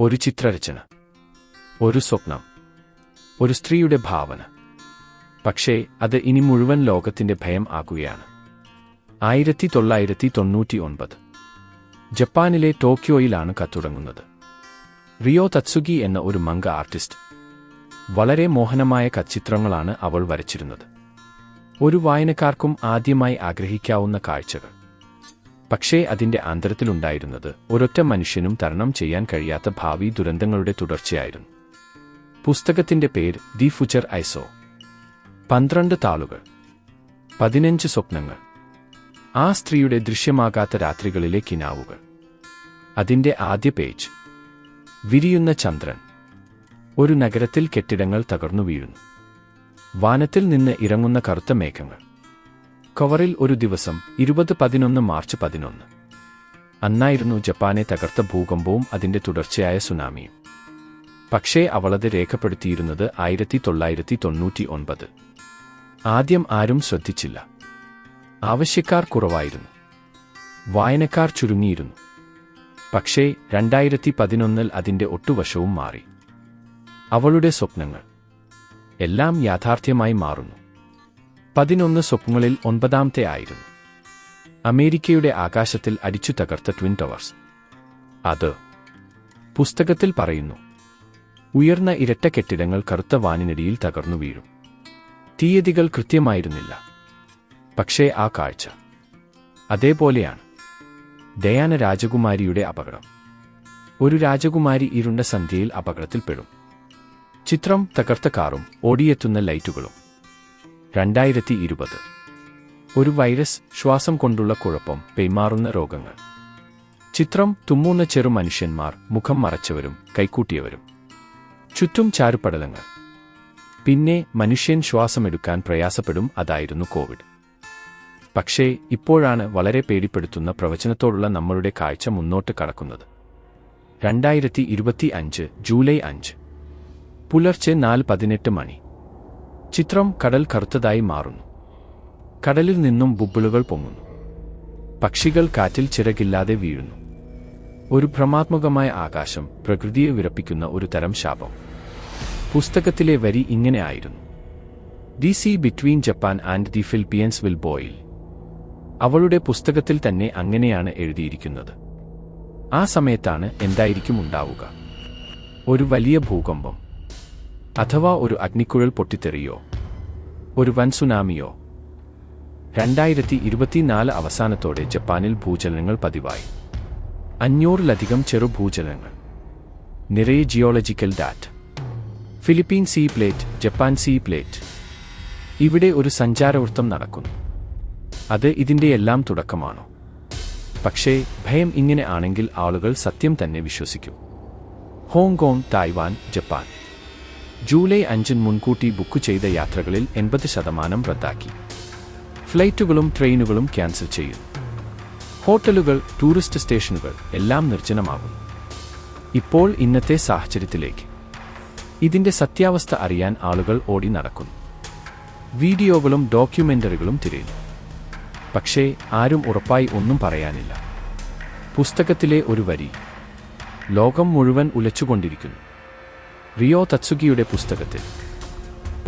ഒരു ചിത്രരചന ഒരു സ്വപ്നം ഒരു സ്ത്രീയുടെ ഭാവന. പക്ഷേ അത് ഇനി മുഴുവൻ ലോകത്തിന്റെ ഭയം ആകുകയാണ്. ആയിരത്തി തൊള്ളായിരത്തി തൊണ്ണൂറ്റി ഒൻപത് ജപ്പാനിലെ ടോക്കിയോയിലാണ് കത്തുടങ്ങുന്നത്. റിയോ തത്സുഗി എന്ന ഒരു മംഗ ആർട്ടിസ്റ്റ് വളരെ മോഹനമായ കച്ചിത്രങ്ങളാണ് അവൾ വരച്ചിരുന്നത്. ഒരു വായനക്കാർക്കും ആദ്യമായി ആഗ്രഹിക്കാവുന്ന കാഴ്ചകൾ. പക്ഷേ അതിന്റെ ആന്തരത്തിലുണ്ടായിരുന്നത് ഒരൊറ്റ മനുഷ്യനും തരണം ചെയ്യാൻ കഴിയാത്ത ഭാവി ദുരന്തങ്ങളുടെ തുടർച്ചയായിരുന്നു. പുസ്തകത്തിന്റെ പേര് ദി ഫുച്ചർ ഐസോ. പന്ത്രണ്ട് താളുകൾ. പതിനഞ്ച് സ്വപ്നങ്ങൾ. ആ സ്ത്രീയുടെ ദൃശ്യമാകാത്ത രാത്രികളിലെ കിനാവുകൾ. അതിന്റെ ആദ്യ പേജ്. വിരിയുന്ന ചന്ദ്രൻ. ഒരു നഗരത്തിൽ കെട്ടിടങ്ങൾ തകർന്നു വീഴുന്നു. വാനത്തിൽ നിന്ന് ഇറങ്ങുന്ന കറുത്ത മേഘങ്ങൾ. കവറിൽ ഒരു ദിവസം ഇരുപത് പതിനൊന്ന് മാർച്ച് പതിനൊന്ന്. അന്നായിരുന്നു ജപ്പാനെ തകർത്ത ഭൂകമ്പവും അതിന്റെ തുടർച്ചയായ സുനാമിയും. പക്ഷേ അവളത് രേഖപ്പെടുത്തിയിരുന്നത് ആയിരത്തി തൊള്ളായിരത്തി തൊണ്ണൂറ്റി ഒൻപത് ആദ്യം ആരും ശ്രദ്ധിച്ചില്ല. ആവശ്യക്കാർ കുറവായിരുന്നു. വായനക്കാർ ചുരുങ്ങിയിരുന്നു. പക്ഷേ രണ്ടായിരത്തി പതിനൊന്നിൽ അതിന്റെ ഒട്ടുവശവും മാറി. അവളുടെ സ്വപ്നങ്ങൾ എല്ലാം യാഥാർത്ഥ്യമായി മാറുന്നു. പതിനൊന്ന് സ്വപ്നങ്ങളിൽ ഒൻപതാമത്തെ ആയിരുന്നു. അമേരിക്കയുടെ ആകാശത്തിൽ അടിച്ചു തകർത്ത ട്വിൻ ടവേഴ്സ്. അത് പുസ്തകത്തിൽ പറയുന്നു ഉയർന്ന ഇരട്ട കെട്ടിടങ്ങൾ കറുത്ത വാനിനടിയിൽ തകർന്നു വീഴും. തീയതികൾ കൃത്യമായിരുന്നില്ല. പക്ഷേ ആ കാഴ്ച അതേപോലെയാണ്. ദയാന രാജകുമാരിയുടെ അപകടം. ഒരു രാജകുമാരി ഇരുണ്ട സന്ധ്യയിൽ അപകടത്തിൽപ്പെടും ചിത്രം തകർത്ത കാറും ഓടിയെത്തുന്ന ലൈറ്റുകളും രണ്ടായിരത്തി ഇരുപത് ഒരു വൈറസ് ശ്വാസം കൊണ്ടുള്ള കുഴപ്പം പെയ്മാറുന്ന രോഗങ്ങൾ. ചിത്രം തുമ്മുന്ന ചെറു മനുഷ്യന്മാർ മുഖം മറച്ചവരും കൈക്കൂട്ടിയവരും. ചുറ്റും ചാരുപടലങ്ങൾ. പിന്നെ മനുഷ്യൻ ശ്വാസമെടുക്കാൻ പ്രയാസപ്പെടും അതായിരുന്നു കോവിഡ്. പക്ഷേ ഇപ്പോഴാണ് വളരെ പേടിപ്പെടുത്തുന്ന പ്രവചനത്തോടുള്ള നമ്മളുടെ കാഴ്ച മുന്നോട്ട് കടക്കുന്നത്. രണ്ടായിരത്തി ഇരുപത്തി അഞ്ച് ജൂലൈ അഞ്ച്. പുലർച്ചെ നാല് പതിനെട്ട് മണി. ചിത്രം കടൽ കറുത്തതായി മാറുന്നു. കടലിൽ നിന്നും ബുബിളുകൾ പൊങ്ങുന്നു. പക്ഷികൾ കാറ്റിൽ ചിറകില്ലാതെ വീഴുന്നു. ഒരു ഭ്രമാത്മകമായ ആകാശം പ്രകൃതിയെ വിറപ്പിക്കുന്ന ഒരു തരം ശാപം. പുസ്തകത്തിലെ വരി ഇങ്ങനെയായിരുന്നു the sea between Japan and the Philippines will boil. അവളുടെ പുസ്തകത്തിൽ തന്നെ അങ്ങനെയാണ് എഴുതിയിരിക്കുന്നത്. ആ സമയത്താണ് എന്തായിരിക്കും ഉണ്ടാവുക. ഒരു വലിയ ഭൂകമ്പം അഥവാ ഒരു അഗ്നിക്കുഴൽ പൊട്ടിത്തെറിയോ ഒരു വൻ സുനാമിയോ. രണ്ടായിരത്തി ഇരുപത്തിനാല് അവസാനത്തോടെ ജപ്പാനിൽ ഭൂചലനങ്ങൾ പതിവായി. അഞ്ഞൂറിലധികം ചെറു ഭൂചലനങ്ങൾ നിറയെ geological data Philippine sea plate Japan sea plate ഇവിടെ ഒരു സഞ്ചാരവൃത്തം നടക്കുന്നു. അത് ഇതിന്റെയെല്ലാം തുടക്കമാണോ? പക്ഷേ ഭയം ഇങ്ങനെ ആണെങ്കിൽ ആളുകൾ സത്യം തന്നെ വിശ്വസിക്കും. Hong Kong Taiwan Japan. ജൂലൈ അഞ്ചിന് മുൻകൂട്ടി ബുക്ക് ചെയ്ത യാത്രകളിൽ എൺപത് ശതമാനം റദ്ദാക്കി. ഫ്ലൈറ്റുകളും ട്രെയിനുകളും ക്യാൻസൽ ചെയ്യും. ഹോട്ടലുകൾ ടൂറിസ്റ്റ് സ്റ്റേഷനുകൾ എല്ലാം നിർജനമാകും. ഇപ്പോൾ ഇന്നത്തെ സാഹചര്യത്തിലേക്ക്. ഇതിന്റെ സത്യാവസ്ഥ അറിയാൻ ആളുകൾ ഓടി നടക്കുന്നു. വീഡിയോകളും ഡോക്യുമെന്ററികളും തിരയുന്നു. പക്ഷേ ആരും ഉറപ്പായി ഒന്നും പറയാനില്ല. പുസ്തകത്തിലെ ഒരു വരി ലോകം മുഴുവൻ ഉലച്ചുകൊണ്ടിരിക്കുന്നു. റിയോ തത്സുഗിയുടെ പുസ്തകത്തിൽ.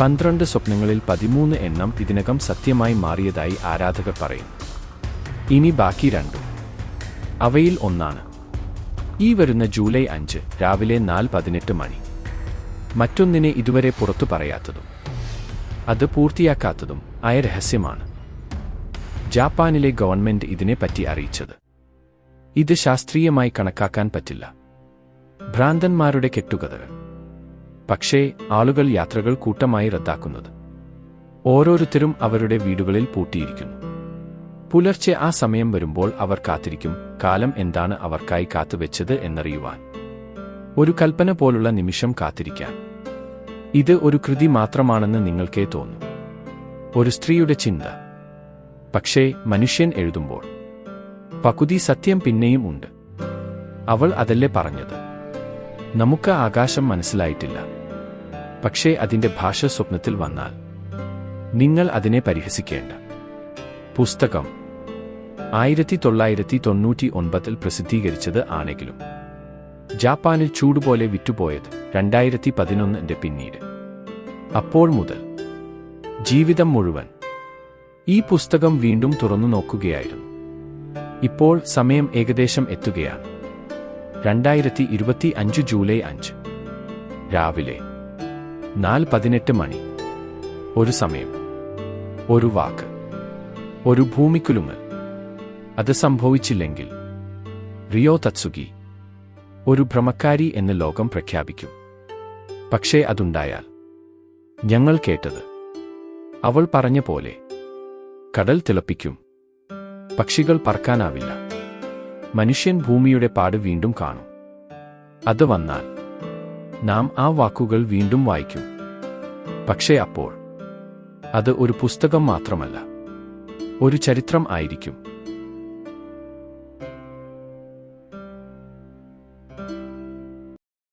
പന്ത്രണ്ട് സ്വപ്നങ്ങളിൽ പതിമൂന്ന് എണ്ണം ഇതിനകം സത്യമായി മാറിയതായി ആരാധകർ പറയുന്നു. ഇനി ബാക്കി രണ്ടും. അവയിൽ ഒന്നാണ്. ഈ വരുന്ന ജൂലൈ അഞ്ച് രാവിലെ നാല് പതിനെട്ട് മണി. മറ്റൊന്നിനെ ഇതുവരെ പുറത്തു പറയാത്തതും അത് പൂർത്തിയാക്കാത്തതും ആയ രഹസ്യമാണ്. ജാപ്പാനിലെ ഗവൺമെന്റ് ഇതിനെപ്പറ്റി അറിയിച്ചത്. ഇത് ശാസ്ത്രീയമായി കണക്കാക്കാൻ പറ്റില്ല. ഭ്രാന്തന്മാരുടെ കെട്ടുകഥകൾ. പക്ഷേ ആളുകൾ യാത്രകൾ കൂട്ടമായി റദ്ദാക്കുന്നത്. ഓരോരുത്തരും അവരുടെ വീടുകളിൽ പൂട്ടിയിരിക്കുന്നു. പുലർച്ചെ ആ സമയം വരുമ്പോൾ അവർ കാത്തിരിക്കും കാലം എന്താണ് അവർക്കായി കാത്തുവെച്ചത് എന്നറിയുവാൻ. ഒരു കൽപ്പന പോലുള്ള നിമിഷം കാത്തിരിക്കാൻ. ഇത് ഒരു കൃതി മാത്രമാണെന്ന് നിങ്ങൾക്കേ തോന്നും. ഒരു സ്ത്രീയുടെ ചിന്ത. പക്ഷേ മനുഷ്യൻ എഴുതുമ്പോൾ. പകുതി സത്യം പിന്നെയും ഉണ്ട്. അവൾ അതല്ലേ പറഞ്ഞത്. നമുക്ക് ആകാശം മനസ്സിലായിട്ടില്ല. പക്ഷേ അതിന്റെ ഭാഷ സ്വപ്നത്തിൽ വന്നാൽ നിങ്ങൾ അതിനെ പരിഹസിക്കേണ്ട. പുസ്തകം ആയിരത്തി തൊള്ളായിരത്തി തൊണ്ണൂറ്റി ഒൻപതിൽ പ്രസിദ്ധീകരിച്ചത് ആണെങ്കിലും ജാപ്പാനിൽ ചൂടുപോലെ വിറ്റുപോയത് രണ്ടായിരത്തി പതിനൊന്നിന്റെ പിന്നീട്. അപ്പോൾ മുതൽ ജീവിതം മുഴുവൻ ഈ പുസ്തകം വീണ്ടും തുറന്നു നോക്കുകയായിരുന്നു. ഇപ്പോൾ സമയം ഏകദേശം എത്തുകയാണ്. രണ്ടായിരത്തി ഇരുപത്തി അഞ്ച് ജൂലൈ അഞ്ച്. രാവിലെ നാല് പതിനെട്ട് മണി. ഒരു സമയം. ഒരു വാക്ക്. ഒരു ഭൂമിക്കുലുമ്. അത് സംഭവിച്ചില്ലെങ്കിൽ. റിയോ തത്സുഗി ഒരു ഭ്രമക്കാരി എന്ന് ലോകം പ്രഖ്യാപിക്കും. പക്ഷേ അതുണ്ടായാൽ. ഞങ്ങൾ കേട്ടത്. അവൾ പറഞ്ഞ പോലെ. കടൽ തിളപ്പിക്കും. പക്ഷികൾ പറക്കാനാവില്ല. മനുഷ്യൻ ഭൂമിയുടെ പാട് വീണ്ടും കാണും. അത് വന്നാൽ. നാം ആ വാക്കുകൾ വീണ്ടും വായിക്കും. പക്ഷേ അപ്പോൾ അത് ഒരു പുസ്തകം മാത്രമല്ല ഒരു ചരിത്രം ആയിരിക്കും.